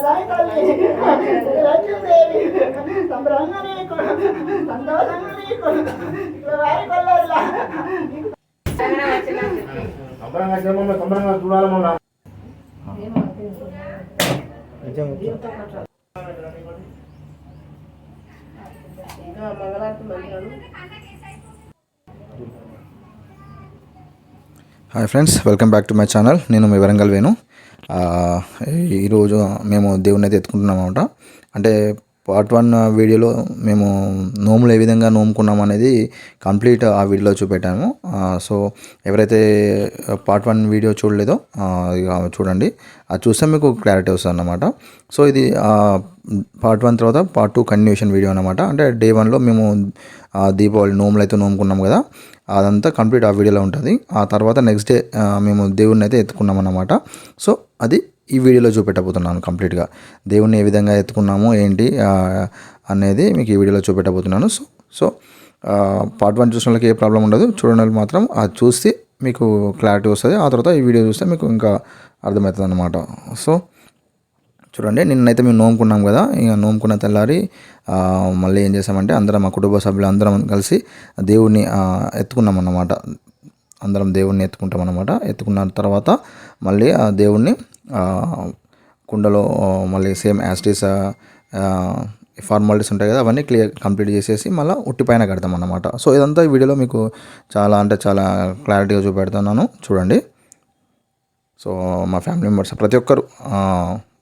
సదాయి తల్లి లక్ష్మీదేవి సంబరంగా నీకు సంతోషంగా నీకు ఇక్కడ వారి సంబరంగా సంబరంగా చూడాలమ్మా hi friends welcome back to my channel నేను మీ వరంగల్ వేణు. ఈరోజు మేము దేవుని అయితే ఎత్తుకుంటున్నాం అనమాట అంటే పార్ట్ వన్ వీడియోలో మేము నోములు ఏ విధంగా నోముకున్నాం అనేది కంప్లీట్ ఆ వీడియోలో చూపెట్టాము. సో ఎవరైతే పార్ట్ వన్ వీడియో చూడలేదో చూడండి. అది చూస్తే మీకు క్లారిటీ వస్తుంది అన్నమాట. సో ఇది పార్ట్ వన్ తర్వాత పార్ట్ టూ కంటిన్యూషన్ వీడియో అనమాట అంటే డే వన్లో మేము దీపావళి నోములు అయితే నోముకున్నాం కదా అదంతా కంప్లీట్ ఆ వీడియోలో ఉంటుంది. ఆ తర్వాత నెక్స్ట్ డే మేము దేవుడిని అయితే ఎత్తుకున్నాం అన్నమాట. సో అది ఈ వీడియోలో చూపెట్టబోతున్నాను కంప్లీట్గా. దేవుణ్ణి ఏ విధంగా ఎత్తుకున్నాము ఏంటి అనేది మీకు ఈ వీడియోలో చూపెట్టబోతున్నాను. సో సో పార్ట్ వన్ చూసిన వాళ్ళకి ఏ ప్రాబ్లం ఉండదు. చూడని వాళ్ళు మాత్రం అది చూస్తే మీకు క్లారిటీ వస్తుంది. ఆ తర్వాత ఈ వీడియో చూస్తే మీకు ఇంకా అర్థమవుతుంది అనమాట సో చూడండి నిన్నైతే మేము నోముకున్నాం కదా. ఇక నోముకున్న తెల్లారి మళ్ళీ ఏం చేసామంటే అందరం మా కుటుంబ సభ్యులు అందరం కలిసి దేవుడిని ఎత్తుకున్నాం అన్నమాట. అందరం దేవుడిని ఎత్తుకుంటాం అన్నమాట. ఎత్తుకున్న తర్వాత మళ్ళీ ఆ దేవుడిని కుండలో మళ్ళీ సేమ్ యాస్టీస్ ఫార్మాలిటీస్ ఉంటాయి కదా అవన్నీ క్లియర్ కంప్లీట్ చేసేసి మళ్ళీ ఉట్టి పైన కడతాం అన్నమాట. సో ఇదంతా ఈ వీడియోలో మీకు చాలా అంటే చాలా క్లారిటీగా చూపెడుతున్నాను. చూడండి. సో మా ఫ్యామిలీ మెంబర్స్ ప్రతి ఒక్కరు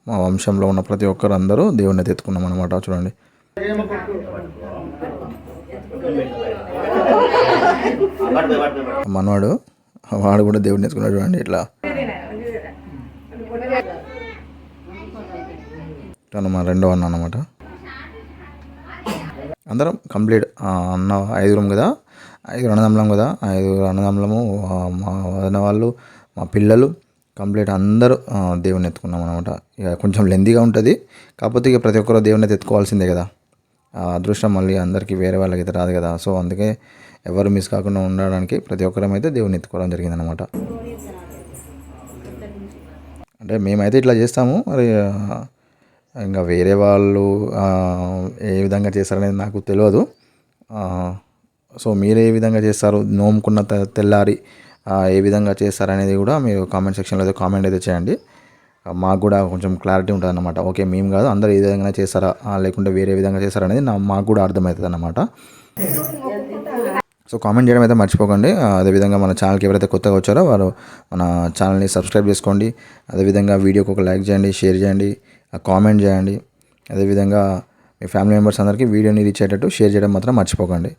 మా వంశంలో ఉన్న ప్రతి ఒక్కరు అందరూ దేవుడిని తెచ్చుకున్నాం ఎత్తుకున్నాం అనమాట చూడండి. మనవాడు వాడు కూడా దేవుడిని ఎత్తుకున్నాడు చూడండి ఇట్లా. తను మా రెండో అన్న అనమాట అందరం కంప్లీట్ అన్న ఐదుగురం కదా? ఐదుగురు అన్నదమ్ములం కదా? ఐదుగురు అన్నదమ్ములము మా వదిన వాళ్ళు మా పిల్లలు కంప్లీట్ అందరూ దేవుని ఎత్తుకున్నాం అనమాట ఇక కొంచెం లెందీగా ఉంటుంది కాకపోతే ఇక ప్రతి ఒక్కరు దేవుని అయితే ఎత్తుకోవాల్సిందే కదా. అదృష్టం మళ్ళీ అందరికీ వేరే వాళ్ళకి అయితే రాదు కదా. సో అందుకే ఎవరు మిస్ కాకుండా ఉండడానికి ప్రతి ఒక్కరం అయితే దేవుని ఎత్తుకోవడం జరిగిందనమాట అంటే మేమైతే ఇట్లా చేస్తాము మరి ఇంకా వేరే వాళ్ళు ఏ విధంగా చేస్తారనేది నాకు తెలియదు సో మీరు ఏ విధంగా చేస్తారు? నోముకున్న తె- తెల్లారి ఏ విధంగా చేస్తారనేది కూడా మీరు కామెంట్ సెక్షన్లో అయితే కామెంట్ అయితే చేయండి. మాకు కూడా కొంచెం క్లారిటీ ఉంటుంది అనమాట ఓకే మేము కాదు అందరూ ఏ విధంగా చేస్తారా? లేకుంటే వేరే విధంగా చేస్తారా అనేది నా మాకు కూడా అర్థమవుతుంది అనమాట సో కామెంట్ చేయడం అయితే మర్చిపోకండి. అదేవిధంగా మన ఛానల్కి ఎవరైతే కొత్తగా వచ్చారో వారు మన ఛానల్ని సబ్స్క్రైబ్ చేసుకోండి. అదేవిధంగా వీడియోకి ఒక లైక్ చేయండి షేర్ చేయండి. కామెంట్ చేయండి. అదేవిధంగా మీ ఫ్యామిలీ మెంబర్స్ అందరికీ వీడియోని రీచ్ అయ్యేటట్టు షేర్ చేయడం మాత్రం మర్చిపోకండి.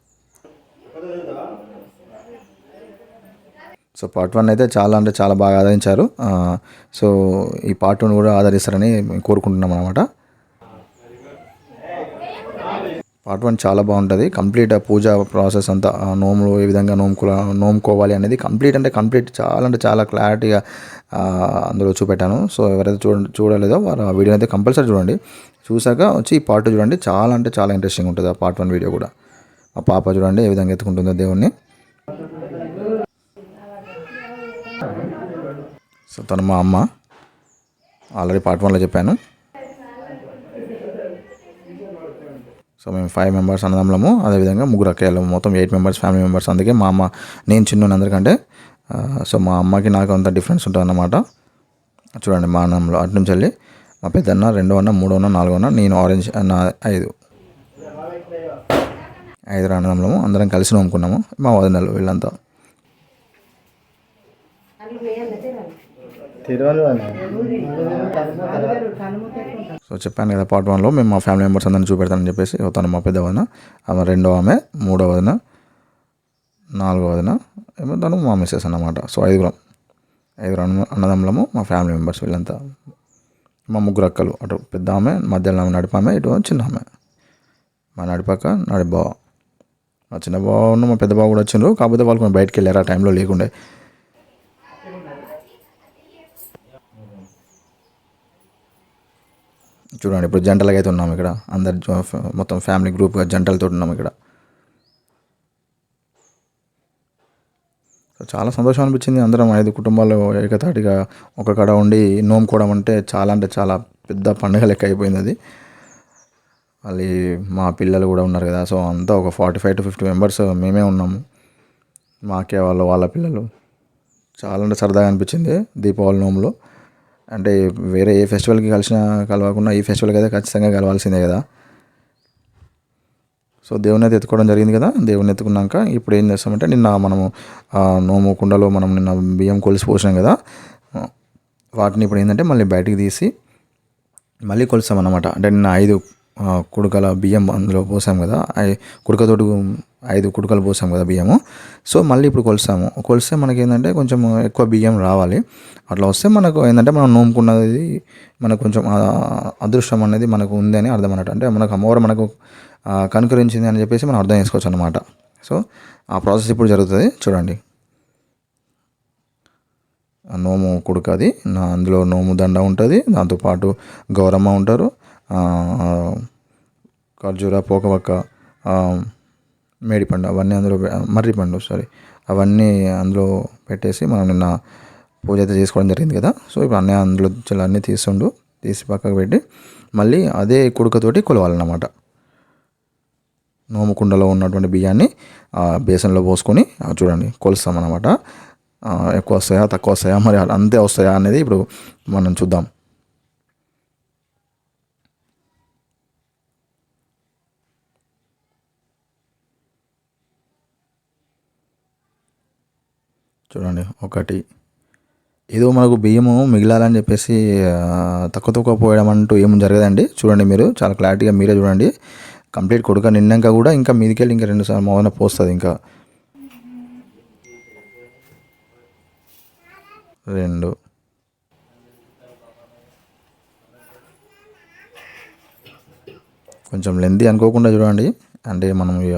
సో పార్ట్ వన్ అయితే చాలా అంటే చాలా బాగా ఆదరించారు. సో ఈ పార్ట్ వన్ కూడా ఆదరిస్తారని మేము కోరుకుంటున్నాం అనమాట పార్ట్ వన్ చాలా బాగుంటుంది. కంప్లీట్ ఆ పూజ ప్రాసెస్ అంతా నోములు ఏ విధంగా నోముకో నోముకోవాలి అనేది కంప్లీట్ అంటే కంప్లీట్ చాలా అంటే చాలా క్లారిటీగా అందులో చూపెట్టాను. సో ఎవరైతే చూడ చూడలేదో వారు ఆ వీడియో అయితే కంపల్సరీ చూడండి. చూసాక వచ్చి ఈ పార్ట్ చూడండి. చాలా అంటే చాలా ఇంట్రెస్టింగ్ ఉంటుంది ఆ పార్ట్ వన్ వీడియో కూడా. మా పాప చూడండి ఏ విధంగా ఎత్తుకుంటుందో దేవుణ్ణి. సో తను మా అమ్మ. ఆల్రెడీ పార్ట్ వన్లో చెప్పాను. సో మేము ఫైవ్ మెంబర్స్ అన్నదమ్ములము. అదేవిధంగా ముగ్గురు అక్కయ్యలు మొత్తం ఎయిట్ మెంబర్స్ ఫ్యామిలీ మెంబర్స్ అందుకే మా అమ్మ నేను చిన్న అందరికంటే సో మా అమ్మకి నాకు అంత డిఫరెన్స్ ఉంటుంది అన్నమాట చూడండి మా అన్నంలో అటు నుంచి వెళ్ళి మా పెద్దన్న రెండో అన్న మూడో అన్న నాలుగో అన్న నేను ఆరెంజ్ నా ఐదు. ఐదు అన్నదమ్ములము. అందరం కలిసి నమ్ముకున్నాము మా వదినలు వీళ్ళంతా. సో చెప్పాను కదా పార్ట్ వన్లో మేము మా ఫ్యామిలీ మెంబర్స్ అందరిని చూపెడతానని చెప్పేసి తను మా పెద్ద వదిన ఆమె రెండో ఆమె మూడో వదిన నాలుగో వదిన ఏమో తను మా మిస్సెస్ అన్నమాట. సో ఐదుగురం ఐదుగురు అన్న అన్నదమ్ములము మా ఫ్యామిలీ మెంబర్స్ వీళ్ళంతా. మా ముగ్గురు అక్కలు అటు పెద్ద ఆమె మధ్యలో ఆమె నడిపామె ఇటు చిన్న ఆమె. మా నడిపక్క నడిబావ మా చిన్న బావ ఉన్న మా పెద్ద బావ కూడా వచ్చిండ్రు కాకపోతే వాళ్ళు కొంచెం బయటకు వెళ్ళారు ఆ టైంలో లేకుండే. చూడండి ఇప్పుడు జంటలుగా అయితే ఉన్నాం ఇక్కడ. అందరు మొత్తం ఫ్యామిలీ గ్రూప్గా జంటలతో ఉన్నాం ఇక్కడ. చాలా సంతోషం అనిపించింది అందరం. ఐదు కుటుంబాలు ఏకతాటిగా ఒక కడ ఉండి నోముకోవడం అంటే చాలా అంటే చాలా పెద్ద పండుగ లెక్క అయిపోయింది అది. మళ్ళీ మా పిల్లలు కూడా ఉన్నారు కదా సో అంతా ఒక forty five to fifty members మేమే ఉన్నాము. మాకే వాళ్ళు వాళ్ళ పిల్లలు. చాలా అంటే సరదాగా అనిపించింది దీపావళి నోములో. అంటే వేరే ఏ ఫెస్టివల్కి కలిసినా కలవకుండా ఈ ఫెస్టివల్కి అయితే ఖచ్చితంగా కలవాల్సిందే కదా. సో దేవుని అయితే ఎత్తుకోవడం జరిగింది కదా. దేవుని ఎత్తుకున్నాక ఇప్పుడు ఏం చేస్తామంటే నిన్న మనము నోము కుండలో మనం నిన్న బియ్యం కొలిసి పోసినాం కదా. వాటిని ఇప్పుడు ఏంటంటే మళ్ళీ బయటికి తీసి మళ్ళీ కొలుస్తామన్నమాట. అంటే నిన్న ఐదు కుడకల బియ్యం అందులో పోసాం కదా. ఐ- కుడకతోటి ఐదు కుడుకలు పోసాం కదా బియ్యము. సో మళ్ళీ ఇప్పుడు కొలుస్తాము. కొలిస్తే మనకి ఏంటంటే కొంచెం ఎక్కువ బియ్యం రావాలి. అట్లా వస్తే మనకు ఏంటంటే మనం నోముకున్నది మనకు కొంచెం అదృష్టం అనేది మనకు ఉంది అని అర్థం అన్నట్టు అంటే మనకు అమ్మవారు మనకు కనుకరించింది అని చెప్పేసి మనం అర్థం చేసుకోవచ్చు అనమాట సో ఆ ప్రాసెస్ ఇప్పుడు జరుగుతుంది. చూడండి. నోము కుడుక అది నా అందులో నోము దండ ఉంటుంది దాంతోపాటు గౌరమ్మ ఉంటారు ఖర్జూర పోకవక్క మేడిపండు అవన్నీ అందులో మర్రిపండు సారీ అవన్నీ అందులో పెట్టేసి మనం నిన్న పూజ అయితే చేసుకోవడం జరిగింది కదా. సో ఇప్పుడు అన్నీ అందులో అన్నీ తీస్తుండు తీసి పక్కకు పెట్టి మళ్ళీ అదే కుడుకతోటి కొలవాలన్నమాట. నోము కుండలో ఉన్నటువంటి బియ్యాన్ని ఆ బేసన్లో పోసుకొని చూడండి కొలుస్తామన్నమాట. ఎక్కువ వస్తాయా తక్కువ వస్తాయా మరి అంతే వస్తాయా అనేది ఇప్పుడు మనం చూద్దాం. చూడండి ఒకటి. ఏదో మనకు బియ్యము మిగిలాలని చెప్పేసి తక్కువ తక్కువ పోయడం అంటూ ఏం జరగదండి. చూడండి మీరు చాలా క్లారిటీగా మీరే చూడండి. కంప్లీట్ కొడుక నిన్నాక కూడా ఇంకా మీదికెళ్ళి ఇంకా రెండు సార్లు మోదన పోస్తుంది ఇంకా. రెండు. కొంచెం లెంతీ అనుకోకుండా చూడండి. అంటే మనం ఇక,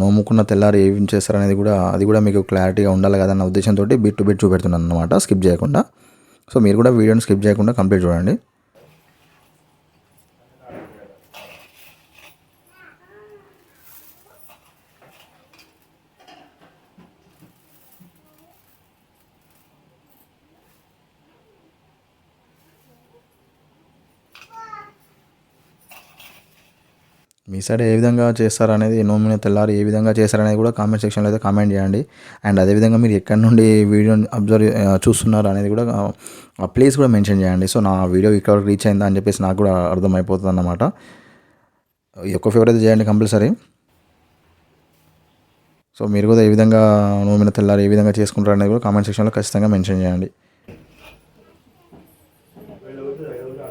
నోముకున్న తెల్లారి ఏం చేస్తారనేది కూడా అది కూడా మీకు క్లారిటీగా ఉండాలి కదా అన్న ఉద్దేశంతో బిట్ టు బిట్ చూపెడుతున్నాను అనమాట స్కిప్ చేయకుండా. సో మీరు కూడా వీడియోని స్కిప్ చేయకుండా కంప్లీట్ చూడండి. మీ సైడ్ ఏ విధంగా చేస్తారనేది నోమిన తెల్లారి ఏ విధంగా చేస్తారనేది కూడా కామెంట్ సెక్షన్లో అయితే కామెంట్ చేయండి. అండ్ అదేవిధంగా మీరు ఎక్కడి నుండి వీడియోని అబ్జర్వ్ చూస్తున్నారు అనేది కూడా ఆ- ప్లేస్ కూడా మెన్షన్ చేయండి. సో నా వీడియో ఇక్కడ రీచ్ అయిందా అని చెప్పేసి నాకు కూడా అర్థమైపోతుంది అన్నమాట ఎక్కువ ఫేవర్ అయితే చేయండి కంపల్సరీ సో మీరు కూడా ఏ విధంగా నోమిన తెల్లారి ఏ విధంగా చేసుకుంటారు అనేది కూడా కామెంట్ సెక్షన్లో ఖచ్చితంగా మెన్షన్ చేయండి.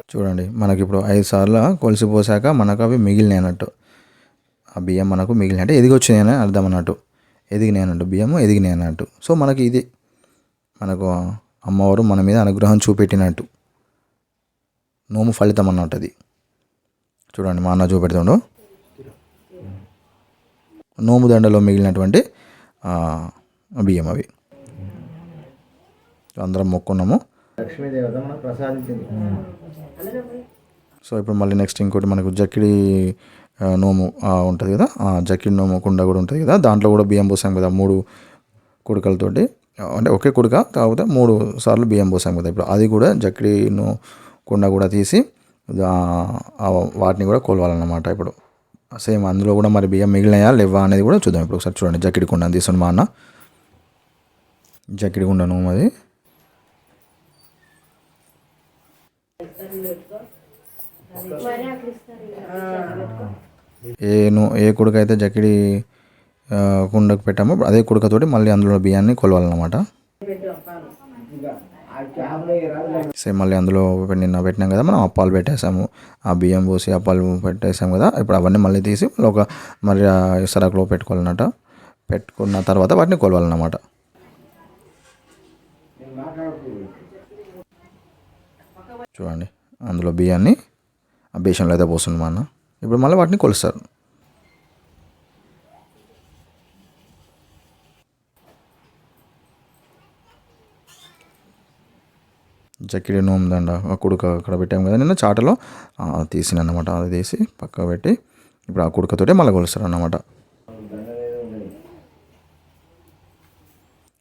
చూడండి మనకి ఇప్పుడు ఐదు సార్లు కొలిసిపోసాక మనకు అవి మిగిలినాయి అన్నట్టు ఆ బియ్యం మనకు మిగిలిన అంటే ఎదిగి వచ్చినాయి అని అర్థం అన్నట్టు ఎదిగినాయి అన్నట్టు బియ్యము ఎదిగినాయి అన్నట్టు సో మనకి ఇది మనకు అమ్మవారు మన మీద అనుగ్రహం చూపెట్టినట్టు. నోము ఫలితం అన్నట్టు అది చూడండి మా అన్న చూపెడుతుండు. నోము దండలో మిగిలినటువంటి బియ్యం అవి. అందరం మొక్కున్నాము. లక్ష్మీదేవత మనకు ప్రసాదించింది. సో ఇప్పుడు మళ్ళీ నెక్స్ట్ ఇంకోటి మనకు జక్కిడి నోము ఉంటుంది కదా? ఆ జక్కిడి నోము కుండ కూడా ఉంటుంది కదా? దాంట్లో కూడా బియ్యం పోసాం కదా మూడు కుడకలతోటి. అంటే ఒకే కుడక కాకపోతే మూడు సార్లు బియ్యం పోసాం కదా? ఇప్పుడు అది కూడా జక్కిడి నో కుండ కూడా తీసి వాటిని కూడా కొలవాలన్నమాట ఇప్పుడు. సేమ్ అందులో కూడా మరి బియ్యం మిగిలినాయా లేవా అనేది కూడా చూద్దాం. ఇప్పుడు ఒకసారి చూడండి జక్కిడి కుండ తీసుకోండి మా అన్న. జక్కిడి కుండ నోము అది. ఏ ఏ కుడక అయితే జకిడి కుండకు పెట్టామో అదే కుడకతోటి మళ్ళీ అందులో బియ్యాన్ని కొలవాలన్నమాట. సేమ్ మళ్ళీ అందులో నిన్న పెట్టినాం కదా మనం అప్పాలు పెట్టేసాము. ఆ బియ్యం పోసి అప్పాలు పెట్టేసాం కదా ఇప్పుడు అవన్నీ మళ్ళీ తీసి మళ్ళీ ఒక మరి సరకులో పెట్టుకోవాలన్నమాట. పెట్టుకున్న తర్వాత వాటిని కొలవాలన్నమాట. చూడండి అందులో బియ్యాన్ని ఆ బేషన్లో అయితే పోస్తుంది మా అన్న. ఇప్పుడు మళ్ళీ వాటిని కొలుస్తారు. చక్కిడి నోము దండ ఆ కుడుక అక్కడ పెట్టాము కదా నిన్న చాటలో. తీసిన అన్నమాట అది తీసి పక్క పెట్టి ఇప్పుడు ఆ కుడుకతోటే మళ్ళీ కొలుస్తారు అన్నమాట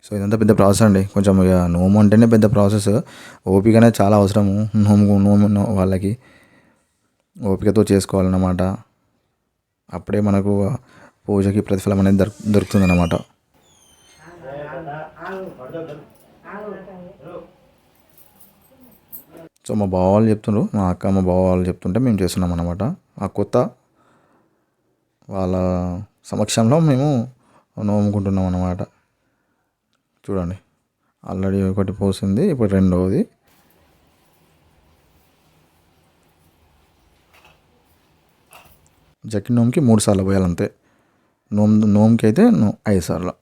సో ఇదంతా పెద్ద ప్రాసెస్ అండి. కొంచెం ఇక నోము అంటేనే పెద్ద ప్రాసెస్. ఓపిక అనేది చాలా అవసరము నోము నోము నో- వాళ్ళకి. ఓపికతో చేసుకోవాలన్నమాట. అప్పుడే మనకు పూజకి ప్రతిఫలం అనేది దొరు దొరుకుతుందన్నమాట. సో మా బావ వాళ్ళు చెప్తుండ్రు. మా అక్క మా బావ వాళ్ళు చెప్తుంటే మేము చేస్తున్నాం అన్నమాట. ఆ కొత్త వాళ్ళ సమక్షంలో మేము నోముకుంటున్నాం అన్నమాట. చూడండి. ఆల్రెడీ ఒకటి పోసింది ఇప్పుడు రెండవది జకి నోమ్కి మూడు సార్లు పోయాలి అంతే నోమ్ నోమ్కి అయితే నో ఐదు సార్లు.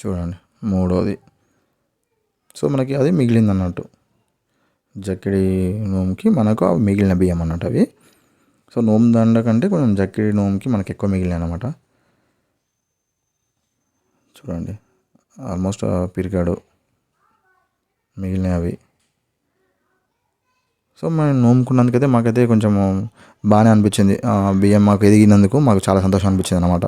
చూడండి మూడోది. సో మనకి అది మిగిలింది అన్నట్టు జక్కిడి నోముకి మనకు అవి మిగిలిన బియ్యం అన్నట్టు అవి. సో నోము దండ కంటే కొంచెం జక్కిడి నోముకి మనకి ఎక్కువ మిగిలినాయి అనమాట చూడండి ఆల్మోస్ట్ పిరికాడు మిగిలినవి అవి. సో మనం నోముకున్నందుకైతే మాకైతే కొంచెం బాగానే అనిపించింది. ఆ బియ్యం మాకు ఎదిగినందుకు మాకు చాలా సంతోషం అనిపించింది అనమాట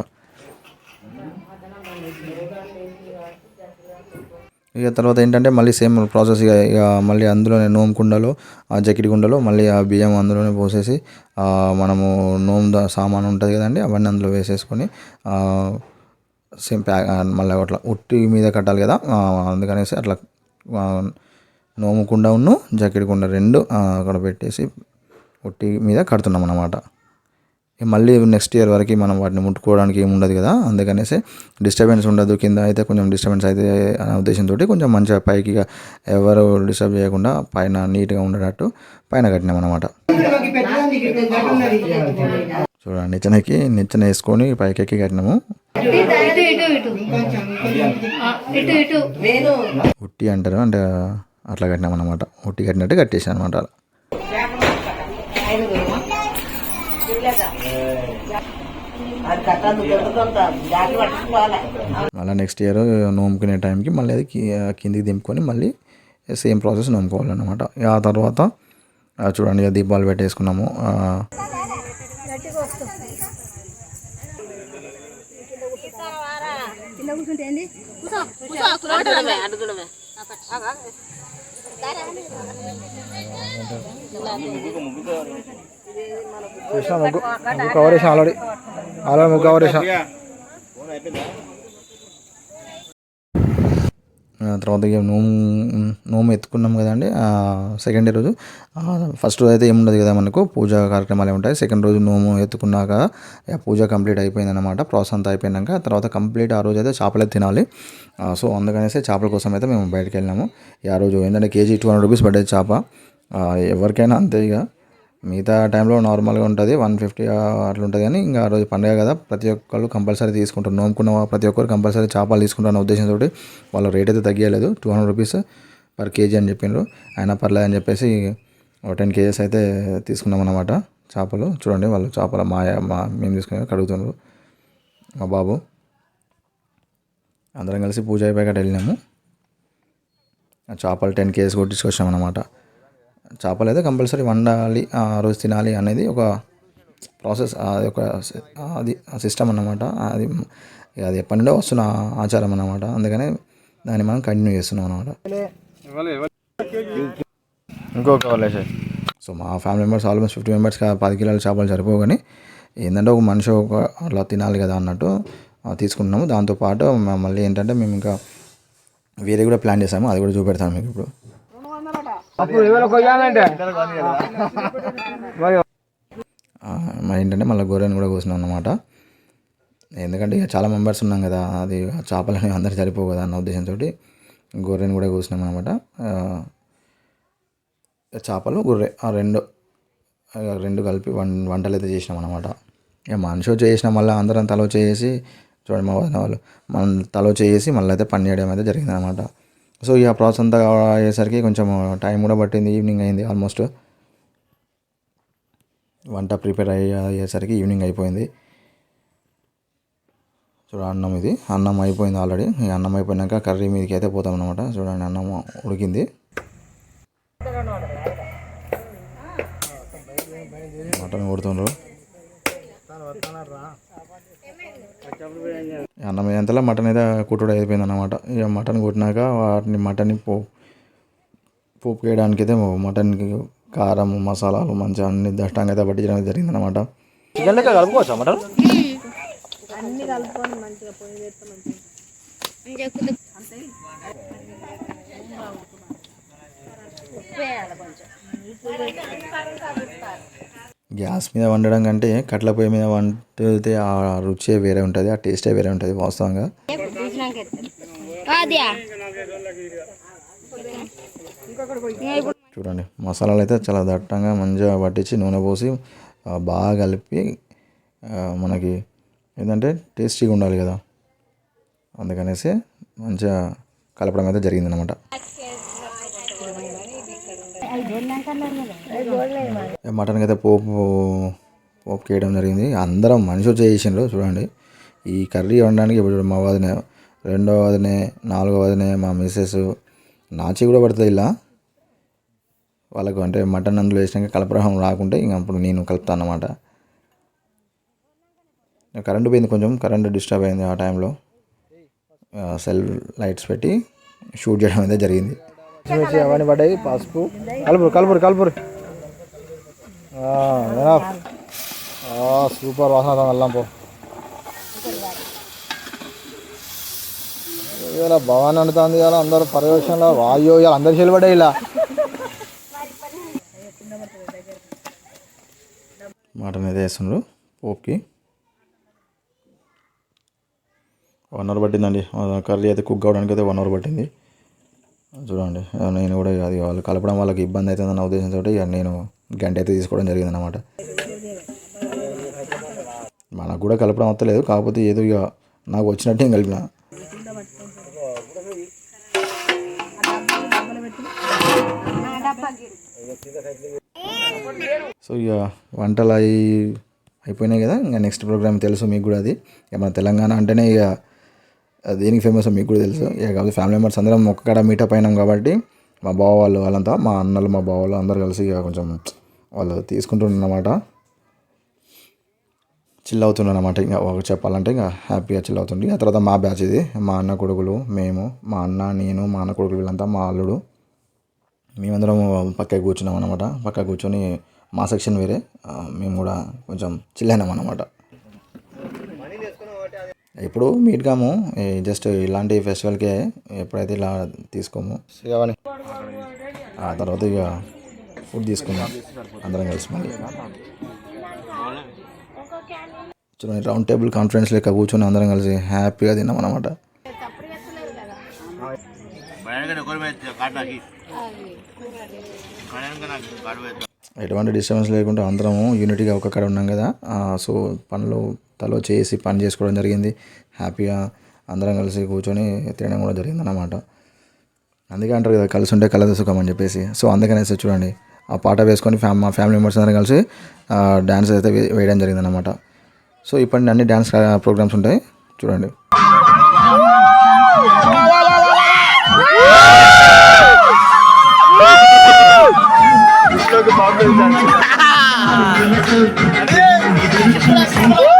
ఇక తర్వాత ఏంటంటే మళ్ళీ సేమ్ ప్రాసెస్ ఇక ఇక మళ్ళీ అందులోనే నోము కుండలో ఆ జకిడి కుండలో మళ్ళీ ఆ బియ్యం అందులోనే పోసేసి మనము నోము సామాను సామాన్ ఉంటుంది కదండి అవన్నీ అందులో వేసేసుకొని సేమ్ ప్యాక్ మళ్ళీ అట్లా ఉట్టి మీద కట్టాలి కదా అందుకనేసి అట్లా నోము కుండ ఉన్ను జకిడి కుండ రెండు అక్కడ పెట్టేసి ఉట్టి మీద కడుతున్నాం అన్నమాట మళ్ళీ నెక్స్ట్ ఇయర్ వరకు మనం వాటిని ముట్టుకోవడానికి ఏమి ఉండదు కదా. అందుకనేసి డిస్టర్బెన్స్ ఉండదు. కింద అయితే కొంచెం డిస్టర్బెన్స్ అయితే అనే ఉద్దేశంతో కొంచెం మంచిగా పైకి ఎవరు డిస్టర్బ్ చేయకుండా పైన నీట్గా ఉండేటట్టు పైన కట్టినాం అనమాట చూడండి నిచ్చెనకి నిచ్చెన వేసుకొని పైకి ఎక్కి కట్టినాము. ఉట్టి అంటారు అంటే అట్లా కట్టినాం అనమాట ఉట్టి కట్టినట్టు కట్టేసాను అనమాట మళ్ళీ నెక్స్ట్ ఇయర్ నోముకునే టైంకి మళ్ళీ అది కిందికి దింపుకొని మళ్ళీ సేమ్ ప్రాసెస్ నోముకోవాలన్నమాట. ఆ తర్వాత ఆ చూడండి దీపాలు పెట్టేసుకున్నాము. ఆ, చేసిన ముగ్గు ముగ్గు కవర్ చేసాం ఆల్రెడీ. ఆల్రెడీ ముగ్గు కవర్ చేసాం తర్వాత ఇక నోము నోము ఎత్తుకున్నాం కదండి. సెకండ్ డే రోజు. ఫస్ట్ రోజు అయితే ఏముండదు కదా మనకు పూజ కార్యక్రమాలు ఉంటాయి. సెకండ్ రోజు నోము ఎత్తుకున్నాక పూజ కంప్లీట్ అయిపోయింది అనమాట ప్రాసెస్ అంతా అయిపోయినాక తర్వాత కంప్లీట్ ఆ రోజు అయితే చేపలే తినాలి. సో అందుకనేసి చేపల కోసం అయితే మేము బయటకు వెళ్ళినాము. ఆ రోజు ఏంటంటే కేజీ టూ హండ్రెడ్ రూపీస్ పడ్డది చేప. ఎవరికైనా అంతే ఇక. మిగతా టైంలో నార్మల్గా ఉంటుంది వన్ ఫిఫ్టీ అట్లా ఉంటుంది కానీ ఇంకా ఆ రోజు పండుగ కదా ప్రతి ఒక్కళ్ళు కంపల్సరీ తీసుకుంటారు. నోముకున్న ప్రతి ఒక్కరు కంపల్సరీ చేపలు తీసుకుంటారన్న ఉద్దేశంతో వాళ్ళ రేట్ అయితే తగ్గలేదు two hundred rupees per kg అని చెప్పిండ్రు. అయినా పర్లేదు అని చెప్పేసి ఒక టెన్ కేజెస్ అయితే తీసుకున్నాం అన్నమాట చేపలు. చూడండి వాళ్ళు చేపల మా మా మేము తీసుకుని కడుగుతున్నారు మా బాబు. అందరం కలిసి పూజ అయిపోయాక వెళ్ళినాము. ఆ చేపలు టెన్ కేజీస్ కొట్టించుకొచ్చాం అన్నమాట. చేపలు అయితే కంపల్సరీ వండాలి ఆ రోజు తినాలి అనేది ఒక ప్రాసెస్ అది ఒక అది సిస్టమ్ అన్నమాట. అది అది ఎప్పటి నుండో వస్తున్న ఆచారం అన్నమాట. అందుకనే దాన్ని మనం కంటిన్యూ చేస్తున్నాం అన్నమాట. ఇంకో కవర్లేసే సో మా ఫ్యామిలీ మెంబర్స్ ఆల్మోస్ట్ ఫిఫ్టీ మెంబర్స్కి పది కిలోల చేపలు సరిపోవు కానీ ఏంటంటే ఒక మనిషి ఒక అట్లా తినాలి కదా అన్నట్టు తీసుకుంటున్నాము. దాంతోపాటు మళ్ళీ ఏంటంటే మేము ఇంకా వేరే కూడా ప్లాన్ చేసాము. అది కూడా చూపెడతాను మీకు ఇప్పుడు. ఆ, మరి ఏంటంటే మళ్ళీ గొర్రెని కూడా కోసినాం అనమాట ఎందుకంటే ఇక చాలా మెంబర్స్ ఉన్నాం కదా అది చేపలు అనేవి అందరు సరిపోవు కదా అన్న ఉద్దేశంతో గొర్రెని కూడా కోసినాం అనమాట చేపలు గొర్రె ఆ రెండు రెండు కలిపి వం వంటలు అయితే చేసినాం అనమాట ఇక మనిషి చేసినాం మళ్ళీ అందరం తలో చేసి చూడండి మా వదిన వాళ్ళు మనం తలో చేసి మళ్ళీ అయితే పని చేయడం అయితే జరిగిందనమాట సో ఇక ప్రాసెస్ అంతా అయ్యేసరికి కొంచెం టైం కూడా పట్టింది. ఈవినింగ్ అయింది ఆల్మోస్ట్. వంట ప్రిపేర్ అయ్యే అయ్యేసరికి ఈవినింగ్ అయిపోయింది. చూడ అన్నం ఇది. అన్నం అయిపోయింది ఆల్రెడీ. ఈ అన్నం అయిపోయినాక కర్రీ మీదకి అయితే పోతాం అనమాట చూడండి అన్నం ఉడికింది. మటన్ కొడుతుండ్రు ఈ అన్నం ఎంతలో మటన్ అయితే కుట్టుడు అయిపోయింది అనమాట ఇక మటన్ కొట్టినాక వాటిని మటన్ని పో పోపు వేయడానికి అయితే మటన్కి కారం మసాలాలు మంచిగా అన్ని దష్టంగా అయితే పట్టించడం జరిగింది అనమాట చికెన్ లెక్క కలుపుకోవచ్చా మటన్? గ్యాస్ మీద వండడం కంటే కట్ల పొయ్యి మీద వండితే ఆ రుచే వేరే ఉంటుంది ఆ టేస్టే వేరే ఉంటుంది వాస్తవంగా. చూడండి మసాలాలు అయితే చాలా దట్టంగా మంచిగా పట్టించి నూనె పోసి బాగా కలిపి మనకి ఏంటంటే టేస్టీగా ఉండాలి కదా. అందుకనేసి మంచిగా కలపడం అయితే జరిగిందనమాట మటన్కి అయితే పోపు పోపు చేయడం జరిగింది. అందరం మనిషి చేసిండ్రు చూడండి. ఈ కర్రీ వండడానికి ఇప్పుడు మా వదిన రెండో వదినే నాలుగో వదినే మా మిస్సెస్ నాచి కూడా పడుతుంది ఇలా. వాళ్ళకు అంటే మటన్ అందులో వేసినాక కలపరహం రాకుంటే ఇంక అప్పుడు నేను కలుపుతాను అన్నమాట. కరెంటు పోయింది కొంచెం కరెంటు డిస్టర్బ్ అయింది ఆ టైంలో. సెల్ లైట్స్ పెట్టి షూట్ చేయడం అయితే జరిగింది. పచ్చిమిర్చి అవన్నీ పడ్డాయి పసుపు. కలుపురు కలుపురు కలుపురు. సూపర్ వాసన వెళ్ళాం పో. ఇలా భవానీ అంటుంది ఇలా అందరూ పర్యవేక్షణలో. వాయో ఇలా అందరు చెల్లిపడే ఇలా. మటన్ అయితే వేస్తుండ్రు పోప్కి. వన్ అవర్ పట్టిందండి. కర్రీ అయితే కుక్ అవడానికి అయితే వన్ అవర్ పట్టింది. చూడండి నేను కూడా అది వాళ్ళు కలపడం వాళ్ళకి ఇబ్బంది అవుతుందన్న ఉద్దేశంతో ఇక నేను గంట అయితే తీసుకోవడం జరిగింది అనమాట మనకు కూడా కలపడం వస్తలేదు కాకపోతే ఏదో ఇక నాకు వచ్చినట్టే నేను కలిపిన. సో ఇక వంటలు అయి అయిపోయినాయి కదా ఇంకా నెక్స్ట్ ప్రోగ్రామ్ తెలుసు మీకు కూడా అది. ఇక మన తెలంగాణ అంటేనే ఇక దేనికి ఫేమస్ మీకు కూడా తెలుసు. కాబట్టి ఫ్యామిలీ మెంబర్స్ అందరం ఒక్కడ మీటప్ అయినాం కాబట్టి మా బావ వాళ్ళు వాళ్ళంతా మా అన్నలు మా బావ వాళ్ళు అందరు కలిసి ఇక కొంచెం వాళ్ళు తీసుకుంటున్నమాట చిల్ అవుతుండే అనమాట ఇంకా ఒక చెప్పాలంటే ఇంకా హ్యాపీగా చిల్ అవుతుంది ఆ తర్వాత మా బ్యాచ్ ఇది. మా అన్న కొడుకులు మేము మా అన్న నేను మా అన్న కొడుకులు వీళ్ళంతా మా అల్లుడు. మేమందరం పక్కకి కూర్చున్నాం అనమాట పక్క కూర్చొని మా సెక్షన్ వేరే. మేము కూడా కొంచెం చిల్ అయినాం అనమాట ఇప్పుడు మీట్ కాము. జస్ట్ ఇలాంటి ఫెస్టివల్కే ఎప్పుడైతే ఇలా తీసుకోము. ఆ తర్వాత ఇక ఫుడ్ తీసుకున్నాం అందరం కలిసి మళ్ళీ. చూడండి రౌండ్ టేబుల్ కాన్ఫరెన్స్ లెక్క కూర్చొని అందరం కలిసి హ్యాపీగా తిన్నాం అనమాట ఎటువంటి డిస్టర్బెన్స్ లేకుండా అందరము యూనిటీగా ఒక కాడ ఉన్నాం కదా. సో పనులు తలో చేసి పని చేసుకోవడం జరిగింది. హ్యాపీగా అందరం కలిసి కూర్చొని తినడం కూడా జరిగింది అన్నమాట అందుకే అంటారు కదా కలిసి ఉంటే కలద సుఖం అని చెప్పేసి. సో అందుకనేసి చూడండి ఆ పాట వేసుకొని ఫ్యా మా ఫ్యామిలీ మెంబర్స్ అందరం కలిసి డ్యాన్స్ అయితే వే- వేయడం జరిగింది అనమాట సో ఇప్పటి అన్ని డ్యాన్స్ ప్రోగ్రామ్స్ ఉంటాయి. చూడండి.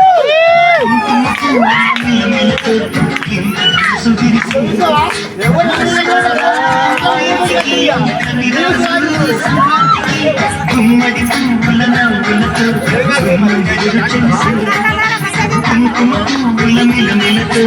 கும்மடி கும்பல நான் குலத்து கும்மடி கும்பல நில நிலத்து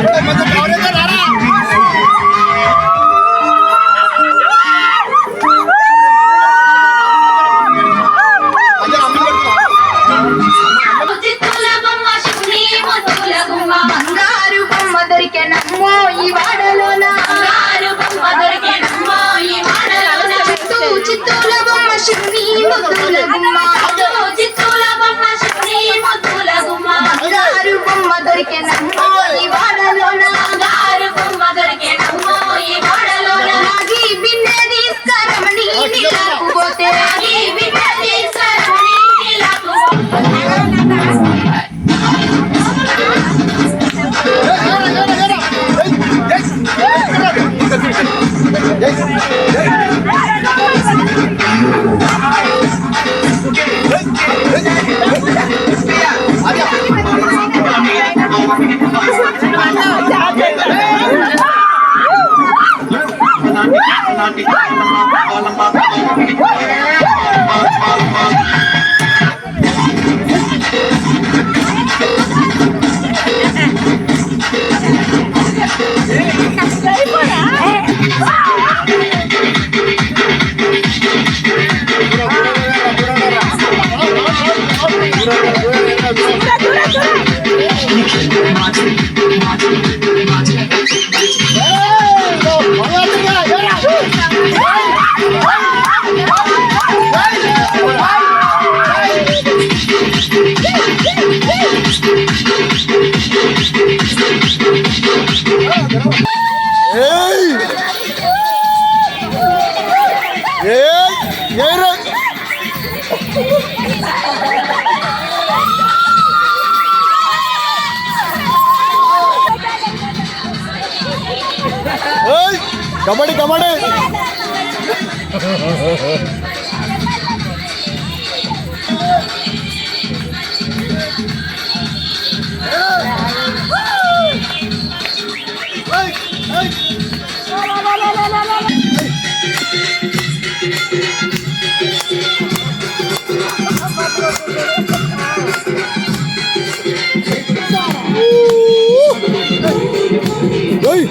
ఏయ్!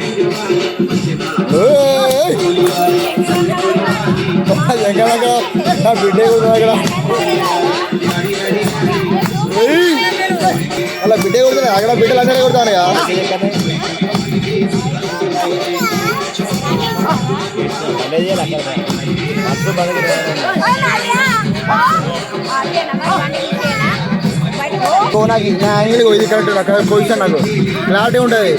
ఏయ్! ఎక్కడ నా బిడ్డ కూడా అక్కడ ఏయ్! అలా బిడ్డ కొడుతున్నా అక్కడ బిడ్డలు అందరూ కొడతాను నాకు నా యాంగిల్ ఇది కరెక్ట్ నాకు పొజిషన్ నాకు. క్లారిటీ ఉంటుంది.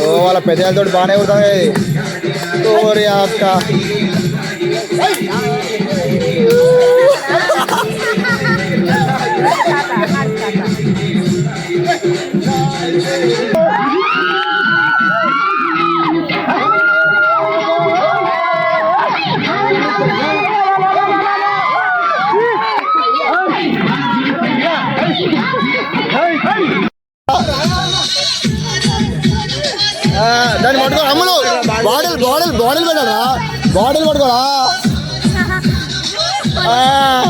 ఓ వాళ్ళ పెద్దలతో బాగానే కొడుతుంది ఓరి అక్క. పట్టుకో అమ్ములు బాటిల్ బాటిల్ బాటిల్ పెట్టారా? పట్టుకోరా?